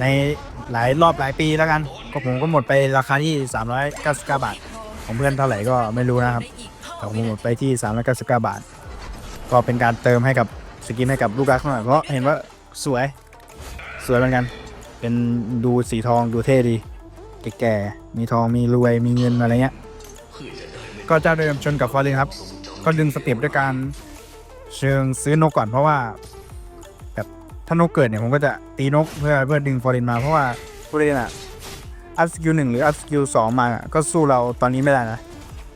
ในหลายรอบหลายปีแล้วกันก็ผมก็หมดไปราคาที่ 399 บาท ของเพื่อนเท่าไหร่ก็ไม่รู้นะครับแต่ผมหมดไปที่ 399 บาท ก็เป็นการเติมให้กับสกินให้กับลูกค้าข้างหน่อยเพราะเห็นว่าสวยสวยเหมือนกัน เป็นดูสีทองดูเท่ดี แก่ๆมีทองมีรวยมีเงินอะไรเงี้ยก็เจ้าเดิมชนกับฟอร์เรนครับ ก็ดึงสเต็ปด้วยการเชิงซื้อนกก่อนเพราะว่า ถ้านกเกิดเนี่ยผมก็จะตีนกเพื่อเพื่อดึงฟอร์เรนมาเพราะว่าฟอร์เรนอะอัพสกิลหนึ่งหรืออัพสกิลสองมาอะก็สู้เราตอนนี้ไม่ได้นะ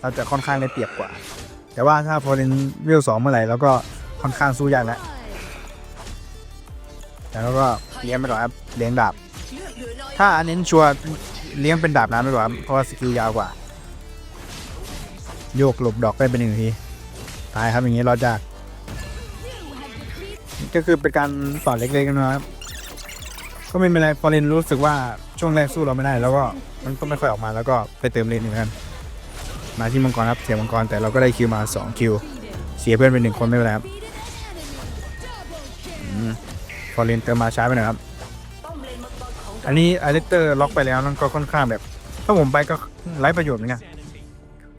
เราจะค่อนข้างได้เปรียบกว่า แต่ว่าถ้าฟอร์เรนวิวสองเมื่อไหร่เราก็ค่อนข้างสู้ยากแล้วแต่เราก็เลี้ยงไปก่อนครับเลี้ยงดาบ ถ้าอันเน้นชัวร์เลี้ยงเป็นดาบน้ำไปก่อนครับเพราะว่าสกิลยาวกว่า โยกหลบดอกได้เป็นหนึ่งทีตายครับอย่างนี้รอดจาก ก็คือเป็นการสอนเล็กๆนะครับ ก็ไม่เป็นไรฟอเรนรู้สึกว่าช่วงแรกสู้เราไม่ได้ แล้วก็มันก็ไม่ค่อยออกมาแล้วก็ไปเติมเลนเหมือนกันมาที่มังกรครับเสียมังกรแต่เราก็ได้คิวมา2คิวเสียเพื่อนเป็นหนึ่งคนไม่เป็นไรครับอเรนเติมมาช้าไปหน่อยครับ อันนี้อเลสเตอร์ล็อกไปแล้วนั่นก็ค่อนข้างแบบ ถ้าผมไปก็ไร้ประโยชน์เหมือนกัน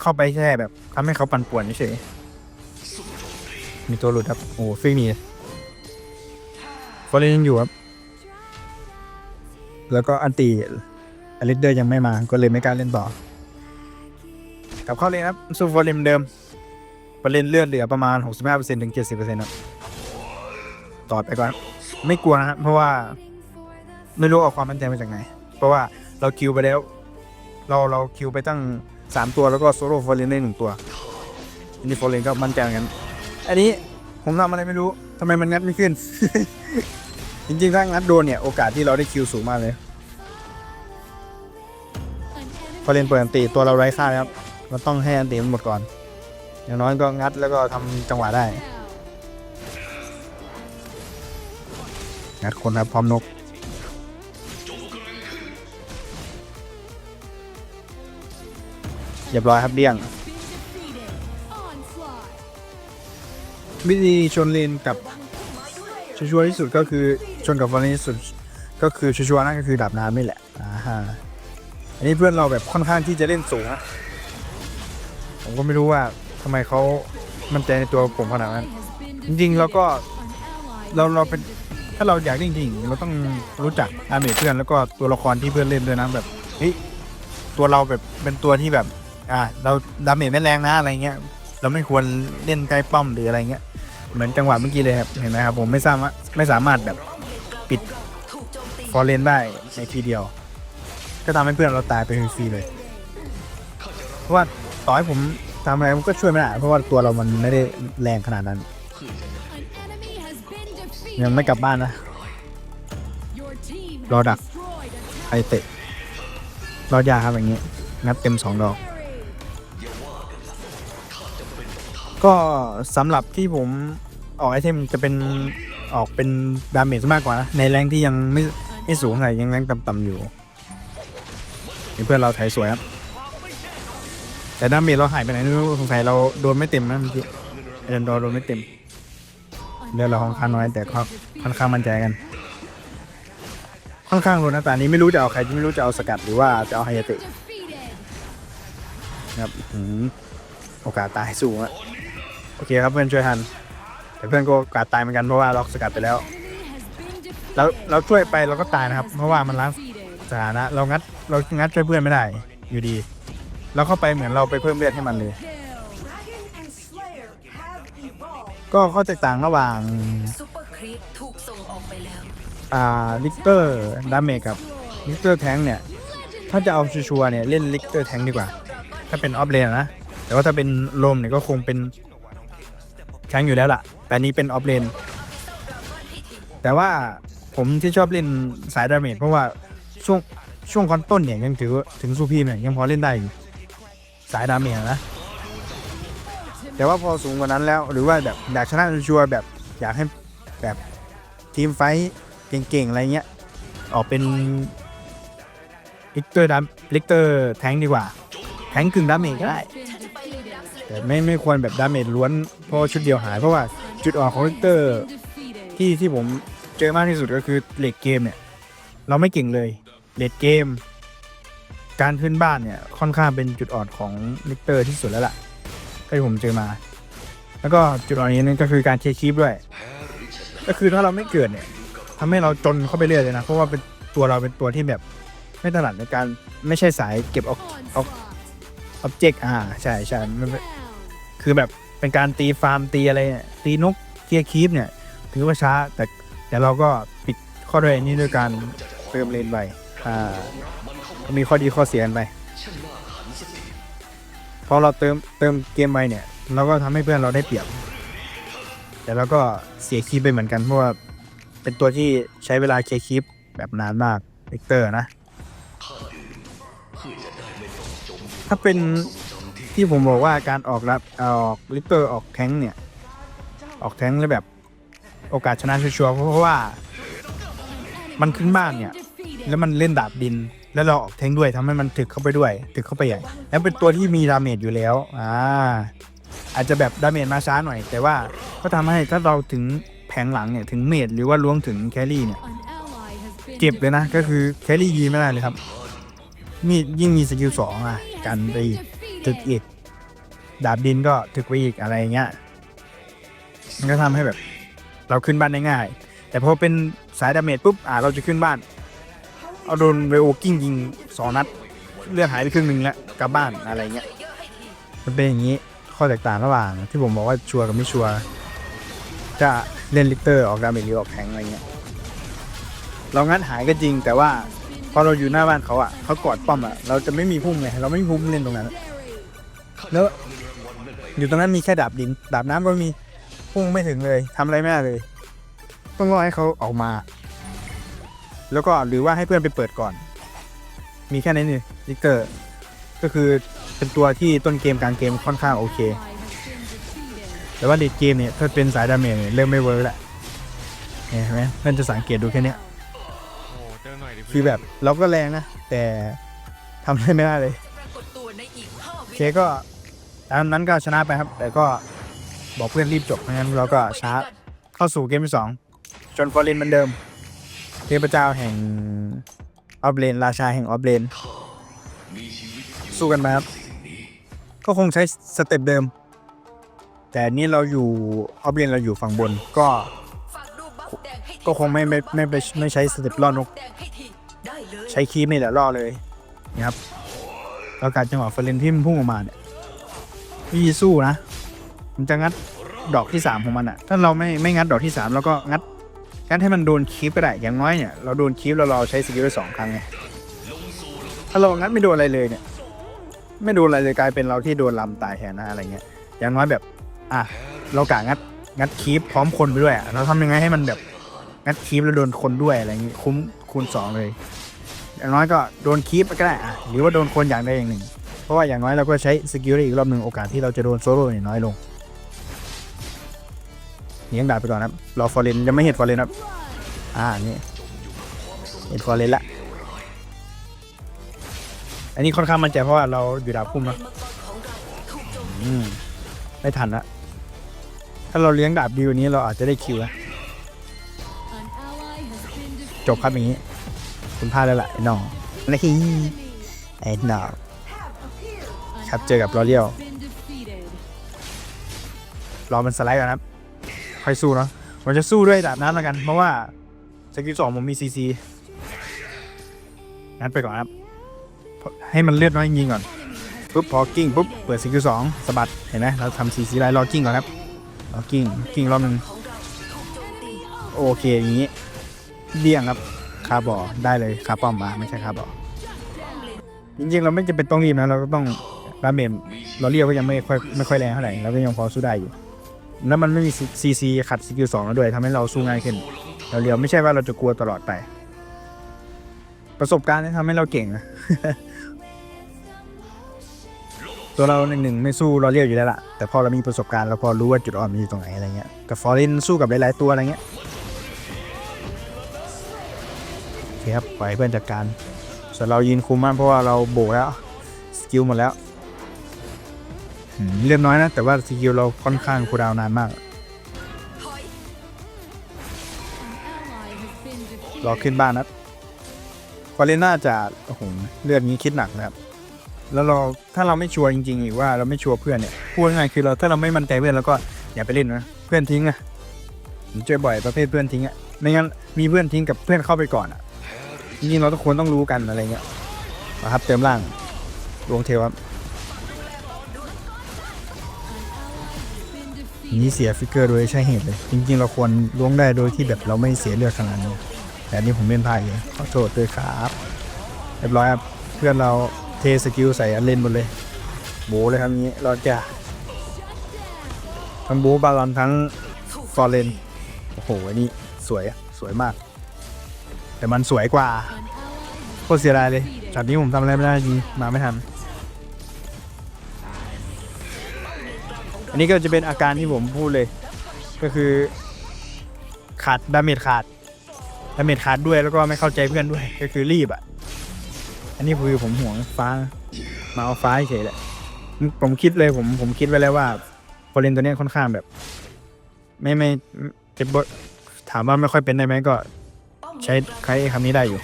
เข้าไปแค่แบบทำให้เขาปั่นป่วนเฉยมีตัวหลุดครับ โอ้ฟิกมี ฟอร์เรนยังอยู่ครับ แล้วก็อันตีอลิสเดอร์ยังไม่มา ก็เลยไม่กล้าเล่นต่อกลับเข้าเลยครับสู้ฟอร์เรนเดิมประเด็นเลือดเหลือประมาณ 65%ถึง 70%ครับต่อไปก่อน ไม่กลัวนะครับเพราะว่า ไม่รู้เอาความมั่นใจมาจากไหน เพราะว่าเราคิวไปแล้ว เราเราคิวไปตั้งสามตัวแล้วก็โซโล่ฟอร์เรนได้หนึ่งตัวอันนี้ฟอร์เรนก็มั่นใจเหมือนกัน อันนี้ผมทำอะไรไม่รู้ ทำไมมันงัดไม่ขึ้น จริงๆ ถ้างัดโดนเนี่ย โอกาสที่เราได้คิวสูงมากเลยฟอร์เรนเปิดอันตีตัวเราไร้ค่าครับเราต้องให้อันตีมันหมดก่อน อย่างน้อยก็งัดแล้วก็ทำจังหวะได้ งัดคนครับพร้อมนกเรียบร้อยครับเดี่ยง วิธีชนเลนกับชัวร์ที่สุดก็คือชนกับฟอนที่สุดก็คือชัวร์นั่นก็คือดาบน้ำนี่แหละอ่าฮะอันนี้เพื่อนเราแบบค่อนข้างที่จะเล่นสูงนะผมก็ไม่รู้ว่าทำไมเขามั่นใจในตัวผมขนาดนั้น จริงๆเราก็เราเราเป็นถ้าเราอยากจริงๆเราต้องรู้จักอาเมจเพื่อนแล้วก็ตัวละครที่เพื่อนเล่นด้วยนะแบบเฮ้ยตัวเราแบบเป็นตัวที่แบบ อ่า เราดาเมจไม่แรงนะอะไรเงี้ย เราไม่ควรเล่นใกล้ป้อมหรืออะไรเงี้ย เหมือนจังหวะเมื่อกี้เลยครับเห็นไหมครับผมไม่สามารถไม่สามารถแบบปิดฟอร์เรนได้ในทีเดียว ก็ทำให้เพื่อนเราตายไปฟรีเลยเพราะว่าต่อให้ผมทำอะไรมันก็ช่วยไม่ได้เพราะว่าตัวเรามันไม่ได้แรงขนาดนั้น ยังไม่กลับบ้านนะรอดักไอเตะรอดยาครับอย่างเงี้ยงัดเต็มสองดอก ก็สำหรับที่ผมออกไอเทมจะเป็นออกเป็นดาเมจมากกว่านะในแรงที่ยังไม่ไม่สูงไหร่ยังแรงต่ำๆอยู่นี่เพื่อนเราไถสวยครับ แต่ดาเมจเราหายไปไหนไม่รู้สงสัยเราโดนไม่เต็มนะเมื่อกี้เดนดอร์โดนไม่เต็มเลือดเราค่อนข้างน้อยแต่ก็ค่อนข้างมั่นใจกัน ค่อนข้างรุนนะตานี้ไม่รู้จะเอาใครไม่รู้จะเอาสกัดหรือว่าจะเอาไฮยาเตะครับโอกาสตายสูงอะ โอเคครับเพื่อนช่วยทัน แต่เพื่อนก็โอกาสตายเหมือนกันเพราะว่าล็อกสกัดไปแล้ว แล้วเราช่วยไปเราก็ตายนะครับ เพราะว่ามันล้างสถานะเรางัดเรางัดช่วยเพื่อนไม่ได้ อยู่ดี เราเข้าไปเหมือนเราไปเพิ่มเลือดให้มันเลย ก็ข้อแตกต่างระหว่างซุปเปอร์ครีปถูกส่งออกไปแล้ว อ่าลิกเตอร์ดาเมจกับลิกเตอร์แทงเนี่ย ถ้าจะเอาชัวร์ๆเนี่ยเล่นลิกเตอร์แทงดีกว่า ถ้าเป็นออฟเลนนะ แต่ว่าถ้าเป็นลมเนี่ยก็คงเป็น แทงอยู่แล้วล่ะ แต่นี้เป็นออฟเลน แต่ว่าผมที่ชอบเล่นสายดาเมจเพราะว่าช่วงช่วงคอนต้นเนี่ยยังถือถึงซูพีเนี่ยยังพอเล่นได้อยู่สายดาเมจนะ แต่ว่าพอสูงกว่านั้นแล้วหรือว่าแบบอยากชนะชัวร์แบบอยากให้แบบทีมไฟท์เก่งๆ อะไรเงี้ย ออกเป็นลิกเตอร์ดัมลิกเตอร์แทงดีกว่า แทงกึ่งดาเมจก็ได้ แต่ไม่ไม่ควรแบบดาเมจล้วนเพราะชุดเดียวหายเพราะว่าจุดอ่อนของลิกเตอร์ที่ที่ผมเจอมากที่สุดก็คือเลดเกมเนี่ย เราไม่เก่งเลยเลดเกม การขึ้นบ้านเนี่ยค่อนข้างเป็นจุดอ่อนของลิกเตอร์ที่สุดแล้วล่ะที่ผมเจอมา แล้วก็จุดอ่อนนี้นึงก็คือการเคลียร์คีปด้วย ก็คือถ้าเราไม่เกิดเนี่ยทำให้เราจนเข้าไปเรื่อยเลยนะ เพราะว่าเป็นตัวเราเป็นตัวที่แบบไม่ถนัดในการไม่ใช่สายเก็บออกออกออบเจกต์อ่า ใช่ใช่มันเป็น คือแบบเป็นการตีฟาร์มตีอะไรเนี่ยตีนกเคลียร์คีปเนี่ย ถือว่าช้าแต่แต่เราก็ปิดข้อด้อยนี้ด้วยการเติมเลนไปอ่าก็มีข้อดีข้อเสียกันไปพอเราเติมเติมเกมไปเนี่ย เราก็ทำให้เพื่อนเราได้เปรียบ แต่เราก็เสียคีปไปเหมือนกันเพราะว่าเป็นตัวที่ใช้เวลาเคลียร์คีปแบบนานมากเวกเตอร์นะ ถ้าเป็น ที่ผมบอกว่าการออกรับออกลิปเตอร์ออกแทงเนี่ย ออกแทงแล้วแบบโอกาสชนะชัวร์เพราะว่า มันขึ้นบ้านเนี่ย แล้วมันเล่นดาบดิน แล้วเราออกแทงด้วยทำให้มันถึกเข้าไปด้วย ถึกเข้าไปใหญ่ แล้วเป็นตัวที่มีดาเมจอยู่แล้วอ่าอาจจะแบบดาเมจมาช้าหน่อย แต่ว่าก็ทำให้ถ้าเราถึงแผงหลังเนี่ยถึงเมจหรือว่าล้วงถึงแครี่เนี่ยเจ็บเลยนะก็คือแครี่ยีไม่ได้เลยครับมียิ่งมีสกิลสองอะกันไป ถึกอีก ดาบดินก็ถึกไปอีกอะไรเงี้ย มันก็ทำให้แบบ เราขึ้นบ้านได้ง่าย แต่พอเป็นสายดาเมจปุ๊บ อ่า เราจะขึ้นบ้าน เอาโดนเวโอกิ้งยิงสองนัด เลือดหายไปครึ่งหนึ่งแล้วกลับบ้านอะไรเงี้ย มันเป็นอย่างนี้ข้อแตกต่างระหว่างที่ผมบอกว่าชัวร์กับไม่ชัวร์จะเล่นลิกเตอร์ออกดาเมจหรือออกแทงอะไรเงี้ย เรางัดหายก็จริงแต่ว่าพอเราอยู่หน้าบ้านเขาอะเขากอดป้อมอะเราจะไม่มีพุ่มไงเราไม่มีพุ่มเล่นตรงนั้น แล้วอยู่ตรงนั้นมีแค่ดาบดิน ดาบน้ำก็มีพุ่งไม่ถึงเลยทำอะไรไม่ได้เลย ต้องรอให้เขาออกมา แล้วก็หรือว่าให้เพื่อนไปเปิดก่อน มีแค่นี้นี่ลิกเตอร์ ก็คือเป็นตัวที่ต้นเกมกลางเกมค่อนข้างโอเค แต่ว่าเลดเกมเนี่ยถ้าเป็นสายดาเมจเนี่ยเริ่มไม่เวิร์กละเนี่ยเห็นไหมเพื่อนจะสังเกตดูแค่เนี้ยโอ้เจอหน่อยดิคือแบบเราก็แรงนะ แต่ทำอะไรไม่ได้เลย เคก็ตามนั้นก็ชนะไปครับ แต่ก็บอกเพื่อนรีบจบไม่งั้นเราก็ช้าเข้าสู่เกมที่สองจนฟอร์เรนเหมือนเดิม เทพเจ้าแห่งออฟเลน ราชาแห่งออฟเลน สู้กันไปครับ ก็คงใช้สเต็ปเดิม แต่นี่เราอยู่ออฟเลนเราอยู่ฝั่งบนก็ ก็คงไม่ไม่ไม่ไม่ไม่ใช้สเต็ปล่อนกให้ทีได้เลยใช้คีมนี่แหละล่อเลยนี่ครับ แล้วการจังหวะเฟรนที่มันพุ่งออกมาเนี่ยวิธีสู้นะ มันจะงัดดอกที่สามของมันอะถ้าเราไม่ไม่งัดดอกที่สามเราก็งัดงัดให้มันโดนคีปก็ได้ อย่างน้อยเนี่ยเราโดนคีปแล้วเราใช้สกิลได้สองครั้งไง ถ้าเรางัดไม่โดนอะไรเลยเนี่ย ไม่โดนอะไรเลยกลายเป็นเราที่โดนลำตายแทนนะอะไรเงี้ย อย่างน้อยแบบ อะเรากะงัดงัดคีปพร้อมคนไปด้วยอะเราทำยังไงให้มันแบบงัดคีปแล้วโดนคนด้วยอะไรเงี้ยคุ้มคูณสองเลย อย่างน้อยก็โดนคีปก็ได้หรือว่าโดนคนอย่างใดอย่างหนึ่ง เพราะว่าอย่างน้อยเราก็ใช้สกิลได้อีกรอบหนึ่งโอกาสที่เราจะโดนโซโล่เนี่ยน้อยลงเลี้ยงดาบไปก่อนครับรอฟอร์เรนยังไม่เห็นฟอร์เรนครับอ่านี่เห็นฟอร์เรนละอันนี้ค่อนข้างมั่นใจเพราะว่าเราอยู่ดาบพุ่มเลเนาะอืมไม่ทันละถ้าเราเลี้ยงดาบดีกว่านี้เราอาจจะได้คิวนะจบครับอย่างนี้ คุณพลาดแล้วล่ะไอ้น้องนี่ไอ้น้องครับเจอกับลอเรียลรอมันสไลด์ก่อนะครับค่อยสู้เนาะผมจะสู้ด้วยดาบน้ำแล้วกัน เพราะว่าสกิลสองผมมีซีซีงั้นไปก่อนครับ ให้มันเลือดน้อยยิงก่อนปุ๊บพอกิ้งปุ๊บเปิดสกิลสองสะบัดเห็นไหมเราทำซีซีไล่รอกิ้งก่อนครับรอกิ้งกิ้งรอบหนึงของโจมตีโอเคอย่างนี้เดี่ยงครับ คาบอได้เลยคาป้อมมาไม่ใช่คาบอจริงๆ เราไม่จำเป็นต้องรีบนะเราก็ต้องดาเมจเราเรียกก็ยังไม่ค่อยไม่ค่อยแรงเท่าไหร่เราก็ยังพอสู้ได้อยู่แล้วมันไม่มีซีซีขัดสกิลสองแล้วด้วยทำให้เราสู้ง่ายขึ้น เราเรียวไม่ใช่ว่าเราจะกลัวตลอดไป ประสบการณ์ที่ทำให้เราเก่งนะตัวเราหนึ่งหนึ่งไม่สู้เราเรียวอยู่แล้วล่ะแต่พอเรามีประสบการณ์เราพอรู้ว่าจุดอ่อนมันอยู่ตรงไหนอะไรเงี้ยกับฟอร์เรนสู้กับหลายๆตัวอะไรเงี้ย เคครับปล่อยให้เพื่อนจัดการ ส่วนเรายืนคุมมากเพราะว่าเราโบกแล้ว สกิลหมดแล้วเรียบน้อยนะ แต่ว่าสกิลเราค่อนข้างคูดาวนานมาก รอขึ้นบ้านนะฟอเรนน่าจะโอ้โหเลือดนี้คิดหนักนะครับ แล้วเราถ้าเราไม่ชัวร์จริงๆหรือว่าเราไม่ชัวร์เพื่อนเนี่ยพูดง่ายคือเราถ้าเราไม่มั่นใจเพื่อนเราก็อย่าไปเล่นนะเพื่อนทิ้งอะผมเจอบ่อยประเภทเพื่อนทิ้งอะไม่งั้นมีเพื่อนทิ้งกับเพื่อนเข้าไปก่อนอะ จริงๆเราทุกคนต้องรู้กันอะไรเงี้ยนะครับเติมล่างดวงเทวครับนี่เสียฟิกเกอร์โดยใช่เหตุเลย จริงๆ เราควรล้วงได้โดยที่แบบเราไม่เสียเลือดขนาดนี้แต่นี้ผมเล่นพลาดเองขอโทษด้วยครับเรียบร้อยครับเพื่อนเราเทสกิลใส่อันเล่นหมดเลยโบเลยครับนี้เราจะทั้งบูบาลอนทั้งฟอร์เรนโอ้โหอันนี้สวยอะสวยมาก แต่มันสวยกว่าโคตรเสียดายเลยจากนี้ผมทำอะไรไม่ได้จริงมาไม่ทัน อันนี้ก็จะเป็นอาการที่ผมพูดเลย ก็คือขาดดาเมจขาดดาเมจขาดด้วยแล้วก็ไม่เข้าใจเพื่อนด้วยก็คือรีบอะ อันนี้คือผมห่วงฟ้ามาเอาฟ้าเฉยแหละผมคิดเลยผมผมคิดไว้แล้วว่าฟอเรนตัวเนี้ยค่อนข้างแบบ ไม่ไม่จ็บบทถามว่าไม่ค่อยเป็นได้ไหมก็ป้อม ใช้ใช้คำนี้ได้อยู่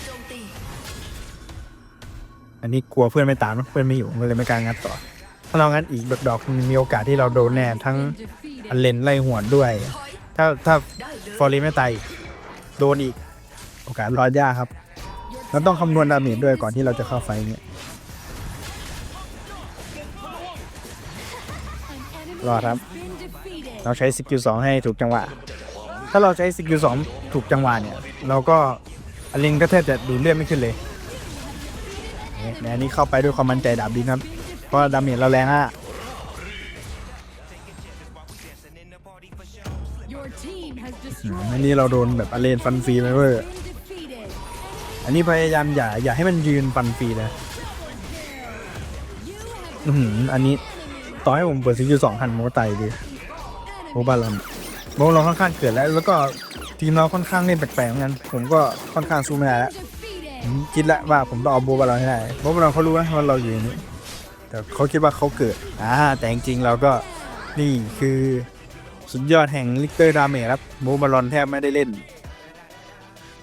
อันนี้กลัวเพื่อนไม่ตามเพื่อนไม่อยู่ก็เลยไม่กล้างัดต่อ ถ้าเรางัดอีกแบบดอกมีโอกาสที่เราโดนแน่ทั้งอันเลนไล่หวนด้วย ถ้าถ้าฟอร์เรนไม่ตายโดนอีก โอกาสรอดยากครับเราต้องคำนวณดาเมจด้วยก่อนที่เราจะเข้าไฟเนี่ยรอครับ เราใช้สกิลสองให้ถูกจังหวะ ถ้าเราใช้สกิลสองถูกจังหวะเนี่ย เราก็อลินก็แทบจะดูดเลือดไม่ขึ้นเลยเนี่ยในอันนี้เข้าไปด้วยความมั่นใจดาบดีครับ เพราะดาเมจเราแรงอะ Your team has อืม destroyed อันนี้เราโดนแบบอเลนฟันฟรีไปเว้ย been defeated. อันนี้พยายามอย่าอย่าให้มันยืนฟันฟรีนะ You have อื้อหืออันนี้ต่อให้ผมเปิดสกิลสองหันโมไตดิโมบาลอน โมเราค่อนข้างเกิดแล้ว แล้วก็ทีมเราค่อนข้างเล่นแปลกๆเหมือนกันผมก็ค่อนข้างสู้ไม่ได้แล้ว defeated. ผมคิดแล้วว่าผมต้องเอาโบบาลอนให้ได้โบบาลอนเขารู้นะว่าเราอยู่ในนี้แต่เขาคิดว่าเขาเกิดอ่าแต่จริงๆเราก็นี่คือสุดยอดแห่งลิกเตอร์ดาเมจครับโบบาลอนแทบไม่ได้เล่น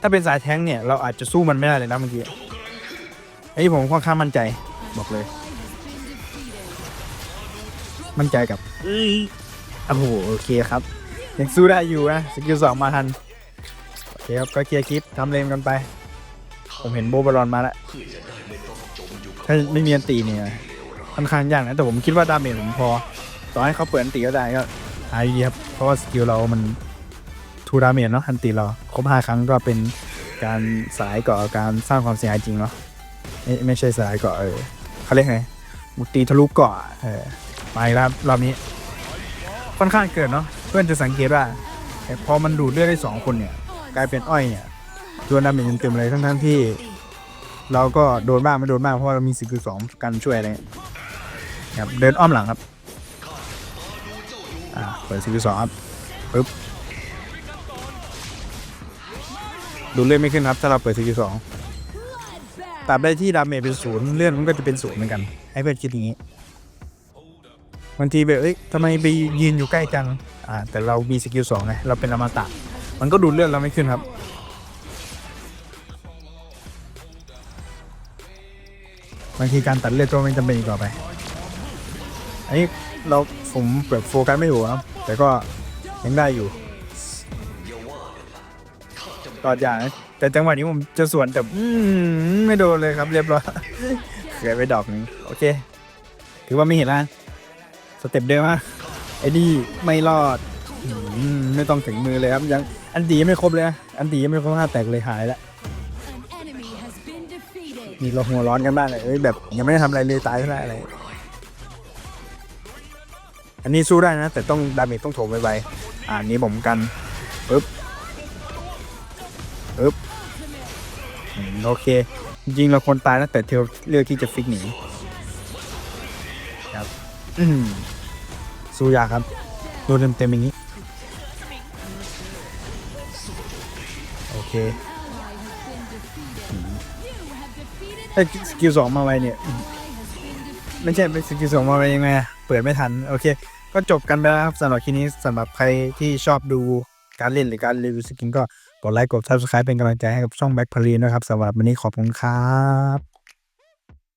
ถ้าเป็นสายแท้งเนี่ยเราอาจจะสู้มันไม่ได้เลยนะเมื่อกี้ไอ้นี่ผมค่อนข้างมั่นใจบอกเลย มั่นใจกับโอ้โหโอเคครับ ยังสู้ได้อยู่นะสกิลสองมาทันโอเคครับก็เคลียร์คลิปทำเลมกันไป ผมเห็นโบบาลอนมาแล้วถ้าไม่มีอันตีเนี่ยค่อนข้างยากนะแต่ผมคิดว่าดาเมจผมพอต่อให้เขาเปิดอันตีก็ได้ก็หายดีครับเพราะว่าสกิลเรามันทูดาเมจเนาะอันตีเราครบห้าครั้งก็เป็นการสลายเกาะการสร้างความเสียหายจริงเนาะไม่ไม่ใช่สลายเกาะเออเขาเรียกไงมุตีทะลุเกาะเออมาอีกแล้วครับรอบนี้ค่อนข้างเกิดเนาะ เพื่อนจะสังเกตว่าพอมันดูดเลือดได้สองคนเนี่ย กลายเป็นอ้อยเนี่ยโดนดาเมจเต็มเลยทั้งๆที่ เราก็โดนบ้างไม่โดนบ้างเพราะว่าเรามีสกิลสองกันช่วยอะไรเงี้ยครับเดินอ้อมหลังครับอ่าเปิดสกิลสองครับปึ๊บดูเลื่อนไม่ขึ้นครับ ถ้าเราเปิดสกิลสองตราบใดที่ดาเมจเป็นศูนย์เลื่อนมันก็จะเป็นศูนย์เหมือนกัน ให้เพื่อนคิดอย่างนี้ บางทีแบบเอ้ยทำไมไปยืนอยู่ใกล้จังอ่าแต่เรามีสกิลสองไงเราเป็นอมตะมันก็ดูดเลือนเราไม่ขึ้นครับ บางทีการตัดเลือดก็ไม่จำเป็นอีกต่อไปอันนี้เราผมแบบโฟกัสไม่อยู่ครับ แต่ก็ยังได้อยู่ตอดอย่างนะแต่จังหวะนี้ผมจะสวนแต่อืมไม่โดนเลยครับเรียบร้อยเกิดไปดอกหนึงโอเค ถือว่าไม่เห็นแล้ว สเต็ปเดิมอะไอ้นี่ไม่รอดอืมไม่ต้องถึงมือเลยครับยังอันตียังไม่ครบเลยนะอันตียังไม่ครบห้าแตกเลยหายแล้ว An enemy has been defeated. มีเราหัวร้อนกันบ้างเลยเอ้ยแบบยังไม่ได้ทำอะไรเลยตายเท่าไหร่อะไร อันนี้สู้ได้นะ แต่ต้องดาเมจต้องโถมไวๆอ่านี้ผมกันปึ๊บอึ๊บอืมโอเค จริงๆเราคนตายนะแต่เทลเลือกที่จะฟิกหนีครับ อืมสู้ยากครับโดนเต็มๆอย่างนี้ โอเคถ้าสกิลสองมาไวเนี่ย ไม่ใช่เป็นสกิลสองมาไวยังไงเปิดไม่ทัน โอเค ก็จบกันไปแล้วครับสำหรับคลิปนี้สำหรับใครที่ชอบดูการเล่นหรือการรีวิวสกินก็กดไลค์กด subscribe เป็นกำลังใจให้กับช่องแบ็คพารีนะครับสำหรับวันนี้ขอบคุณครับ